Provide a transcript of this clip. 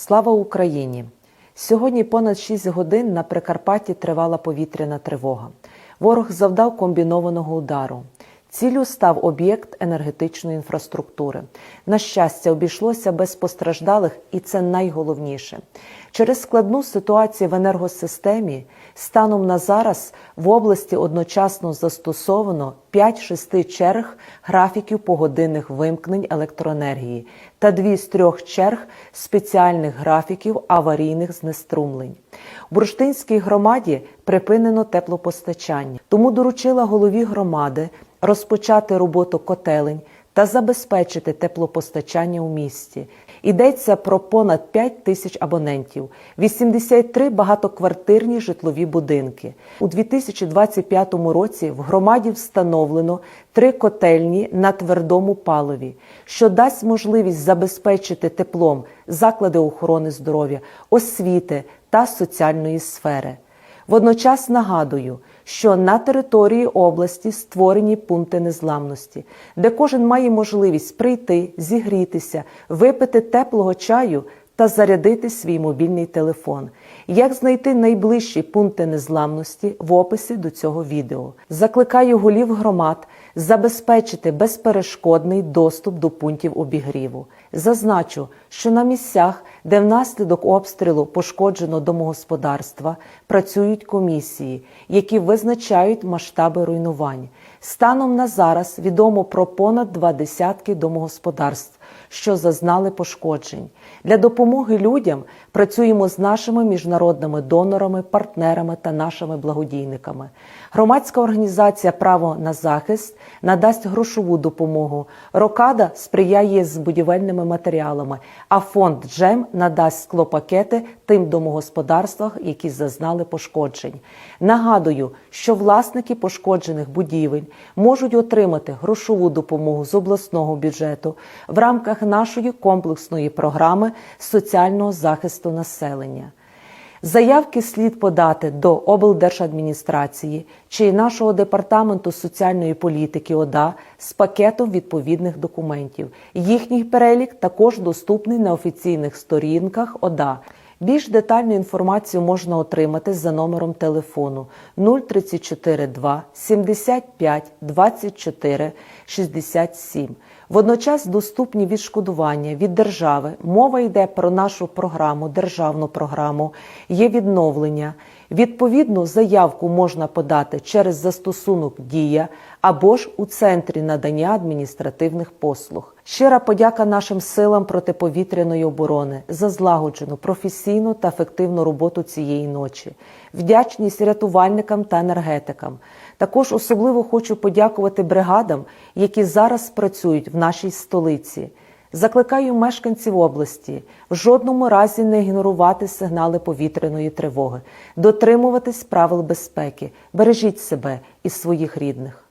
Слава Україні! Сьогодні понад 6 годин на Прикарпатті тривала повітряна тривога. Ворог завдав комбінованого удару. Ціллю став об'єкт енергетичної інфраструктури. На щастя, обійшлося без постраждалих, і це найголовніше. Через складну ситуацію в енергосистемі станом на зараз в області одночасно застосовано 5-6 черг графіків погодинних вимкнень електроенергії та дві з трьох черг спеціальних графіків аварійних знеструмлень. У Бурштинській громаді припинено теплопостачання, тому доручила голові громади розпочати роботу котелень та забезпечити теплопостачання у місті. Йдеться про понад 5 тисяч абонентів, 83 багатоквартирні житлові будинки. У 2025 році в громаді встановлено три котельні на твердому паливі, що дасть можливість забезпечити теплом заклади охорони здоров'я, освіти та соціальної сфери. Водночас нагадую, що на території області створені пункти незламності, де кожен має можливість прийти, зігрітися, випити теплого чаю та зарядити свій мобільний телефон. Як знайти найближчі пункти незламності в описі до цього відео? Закликаю голів громад забезпечити безперешкодний доступ до пунктів обігріву. Зазначу, що на місцях, де внаслідок обстрілу пошкоджено домогосподарства, працюють комісії, які визначають масштаби руйнувань. Станом на зараз відомо про понад два десятки домогосподарств, що зазнали пошкоджень. Для допомоги людям працюємо з нашими міжнародними донорами, партнерами та нашими благодійниками. Громадська організація Право на захист надасть грошову допомогу. Рокада сприяє з будівельними матеріалами, а фонд Джем надасть склопакети тим домогосподарствах, які зазнали пошкоджень. Нагадую, що власники пошкоджених будівель можуть отримати грошову допомогу з обласного бюджету в рамках нашої комплексної програми соціального захисту населення. Заявки слід подати до облдержадміністрації чи нашого департаменту соціальної політики ОДА з пакетом відповідних документів. Їхній перелік також доступний на офіційних сторінках ОДА. Більш детальну інформацію можна отримати за номером телефону 034 2 75 24 67. Водночас доступні відшкодування від держави. Мова йде про нашу програму, державну програму, є відновлення. Відповідну заявку можна подати через застосунок Дія або ж у центрі надання адміністративних послуг. Щира подяка нашим силам протиповітряної оборони за злагоджену, професійну та ефективну роботу цієї ночі. Вдячність рятувальникам та енергетикам. Також особливо хочу подякувати бригадам, які зараз працюють в нашій столиці. Закликаю мешканців області в жодному разі не ігнорувати сигнали повітряної тривоги, дотримуватись правил безпеки, бережіть себе і своїх рідних.